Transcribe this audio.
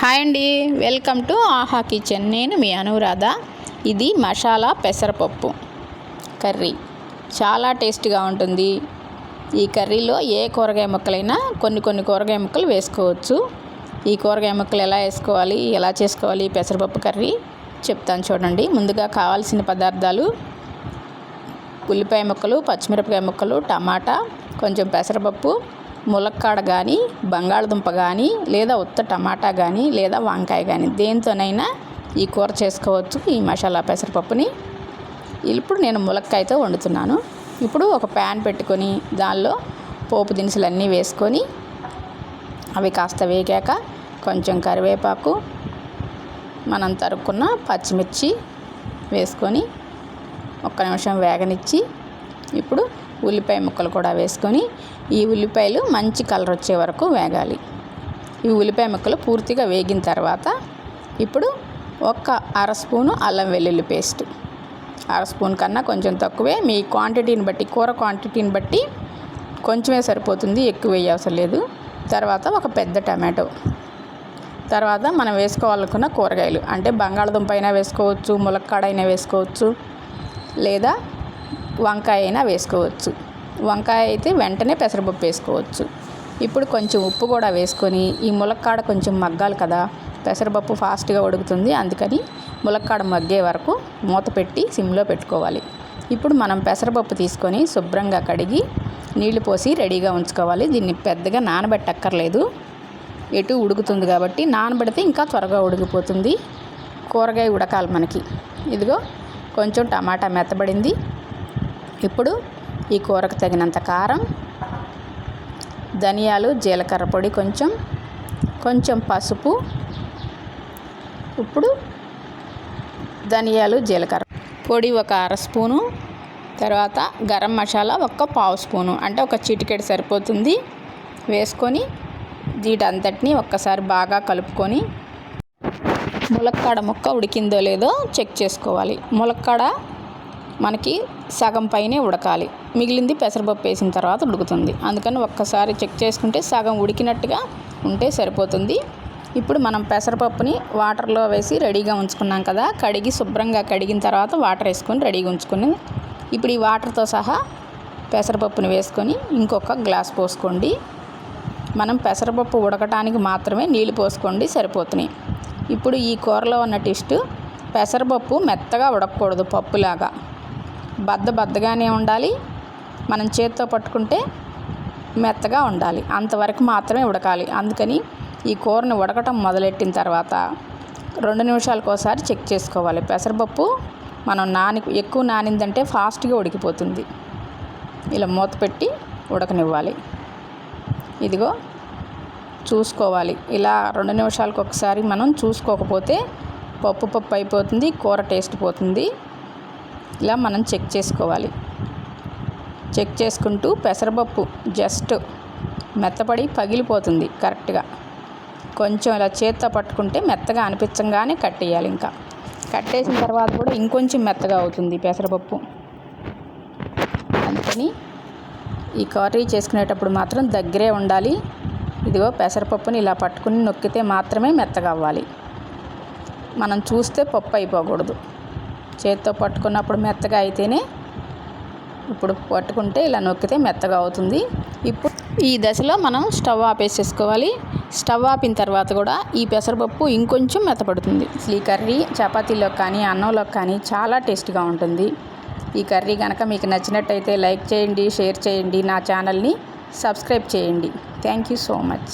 Hi అండి welcome to ఆహా kitchen. నేను మీ అనురాధ. ఇది మసాలా పెసరపప్పు కర్రీ. చాలా టేస్ట్గా ఉంటుంది. ఈ కర్రీలో ఏ కూరగాయ ముక్కలైనా కొన్ని కొన్ని కూరగాయ ముక్కలు వేసుకోవచ్చు. ఈ కూరగాయ ముక్కలు ఎలా వేసుకోవాలి ఎలా చేసుకోవాలి పెసరపప్పు కర్రీ చెప్తాను చూడండి. ముందుగా కావాల్సిన పదార్థాలు ఉల్లిపాయ ముక్కలు పచ్చిమిరపకాయ ముక్కలు టమాటా కొంచెం పెసరపప్పు ములక్కాడ కానీ బంగాళదుంప కానీ లేదా ఉత్త టమాటా కానీ లేదా వంకాయ కానీ దేనితోనైనా ఈ కూర చేసుకోవచ్చు ఈ మసాలా పెసరపప్పుని ఇప్పుడు నేను ములక్కాయతో వండుతున్నాను. ఇప్పుడు ఒక ప్యాన్ పెట్టుకొని దానిలో పోపు దినుసులు అన్నీ వేసుకొని అవి కాస్త వేగాక కొంచెం కరివేపాకు మనం తరుక్కున్న పచ్చిమిర్చి వేసుకొని ఒక్క నిమిషం వేగనిచ్చి ఇప్పుడు ఉల్లిపాయ ముక్కలు కూడా వేసుకొని ఈ ఉల్లిపాయలు మంచి కలర్ వచ్చే వరకు వేగాలి. ఈ ఉల్లిపాయ ముక్కలు పూర్తిగా వేగిన తర్వాత ఇప్పుడు ఒక్క అర స్పూను అల్లం వెల్లుల్లి పేస్ట్. అర స్పూన్ కన్నా కొంచెం తక్కువే. మీ క్వాంటిటీని బట్టి కూర క్వాంటిటీని బట్టి కొంచెమే సరిపోతుంది. ఎక్కువ వేయవసరం లేదు. తర్వాత ఒక పెద్ద టమాటో. తర్వాత మనం వేసుకోవాలనుకున్న కూరగాయలు. అంటే బంగాళదుంప అయినా వేసుకోవచ్చు ములక్కాడైనా వేసుకోవచ్చు లేదా వంకాయ అయినా వేసుకోవచ్చు. వంకాయ అయితే వెంటనే పెసరపప్పు వేసుకోవచ్చు. ఇప్పుడు కొంచెం ఉప్పు కూడా వేసుకొని ఈ ములక్కాడ కొంచెం మగ్గాలి కదా పెసరపప్పు ఫాస్ట్గా ఉడుకుతుంది. అందుకని ములక్కాడ మగ్గే వరకు మూత పెట్టి సిమ్లో పెట్టుకోవాలి. ఇప్పుడు మనం పెసరపప్పు తీసుకొని శుభ్రంగా కడిగి నీళ్ళు పోసి రెడీగా ఉంచుకోవాలి. దీన్ని పెద్దగా నానబెట్టక్కర్లేదు. ఎటు ఉడుకుతుంది కాబట్టి నానబెడితే ఇంకా త్వరగా ఉడికిపోతుంది. కూరగాయ ఉడకాలి మనకి. ఇదిగో కొంచెం టమాటా మెత్తబడింది. ఇప్పుడు ఈ కూరకు తగినంత కారం ధనియాలు జీలకర్ర పొడి కొంచెం కొంచెం పసుపు ఇప్పుడు ధనియాలు జీలకర్ర పొడి ఒక అర స్పూను తర్వాత గరం మసాలా ఒక పావు స్పూను అంటే ఒక చిటికెడు సరిపోతుంది. వేసుకొని వీటంతటిని ఒక్కసారి బాగా కలుపుకొని ములక్కాడ ముక్క ఉడికిందో లేదో చెక్ చేసుకోవాలి. ములక్కాడ మనకి సగం పైనే ఉడకాలి. మిగిలింది పెసరపప్పు వేసిన తర్వాత ఉడుకుతుంది. అందుకని ఒక్కసారి చెక్ చేసుకుంటే సగం ఉడికినట్టుగా ఉంటే సరిపోతుంది. ఇప్పుడు మనం పెసరపప్పుని వాటర్లో వేసి రెడీగా ఉంచుకున్నాం కదా కడిగి శుభ్రంగా కడిగిన తర్వాత వాటర్ వేసుకొని రెడీగా ఉంచుకుని ఇప్పుడు ఈ వాటర్తో సహా పెసరపప్పుని వేసుకొని ఇంకొక గ్లాస్ పోసుకోండి. మనం పెసరపప్పు ఉడకటానికి మాత్రమే నీళ్ళు పోసుకోండి సరిపోతున్నాయి. ఇప్పుడు ఈ కూరలో ఉన్న టెస్ట్ పెసరపప్పు మెత్తగా ఉడకకూడదు పప్పులాగా. బద్ద బద్దగానే ఉండాలి. మనం చేత్తో పట్టుకుంటే మెత్తగా ఉండాలి. అంతవరకు మాత్రమే ఉడకాలి. అందుకని ఈ కూరని ఉడకటం మొదలెట్టిన తర్వాత రెండు నిమిషాలకు ఒకసారి చెక్ చేసుకోవాలి. పెసరపప్పు మనం నాని ఎక్కువ నానిందంటే ఫాస్ట్గా ఉడికిపోతుంది. ఇలా మూత పెట్టి ఉడకనివ్వాలి. ఇదిగో చూసుకోవాలి. ఇలా రెండు నిమిషాలకు ఒకసారి మనం చూసుకోకపోతే పప్పు పప్పు అయిపోతుంది కూర టేస్ట్ పోతుంది. ఇలా మనం చెక్ చేసుకోవాలి. చెక్ చేసుకుంటూ పెసరపప్పు జస్ట్ మెత్తపడి పగిలిపోతుంది కరెక్ట్గా. కొంచెం ఇలా చేత్తో పట్టుకుంటే మెత్తగా అనిపించగానే కట్టేయాలి ఇంకా. కట్టేసిన తర్వాత కూడా ఇంకొంచెం మెత్తగా అవుతుంది పెసరపప్పు. అందుకని ఈ కర్రీ చేసుకునేటప్పుడు మాత్రం దగ్గరే ఉండాలి. ఇదిగో పెసరపప్పుని ఇలా పట్టుకుని నొక్కితే మాత్రమే మెత్తగా అవ్వాలి. మనం చూస్తే పప్పు అయిపోకూడదు. చేత్తో పట్టుకున్నప్పుడు మెత్తగా అయితేనే ఇప్పుడు పట్టుకుంటే ఇలా నొక్కితే మెత్తగా అవుతుంది. ఇప్పుడు ఈ దశలో మనం స్టవ్ ఆపేసేసుకోవాలి. స్టవ్ ఆపిన తర్వాత కూడా ఈ పెసరపప్పు ఇంకొంచెం మెత్తపడుతుంది. ఈ కర్రీ చపాతీలో కానీ అన్నంలో కానీ చాలా టేస్ట్గా ఉంటుంది. ఈ కర్రీ కనుక మీకు నచ్చినట్టయితే లైక్ చేయండి షేర్ చేయండి నా ఛానల్ని సబ్స్క్రైబ్ చేయండి. Thank you so much.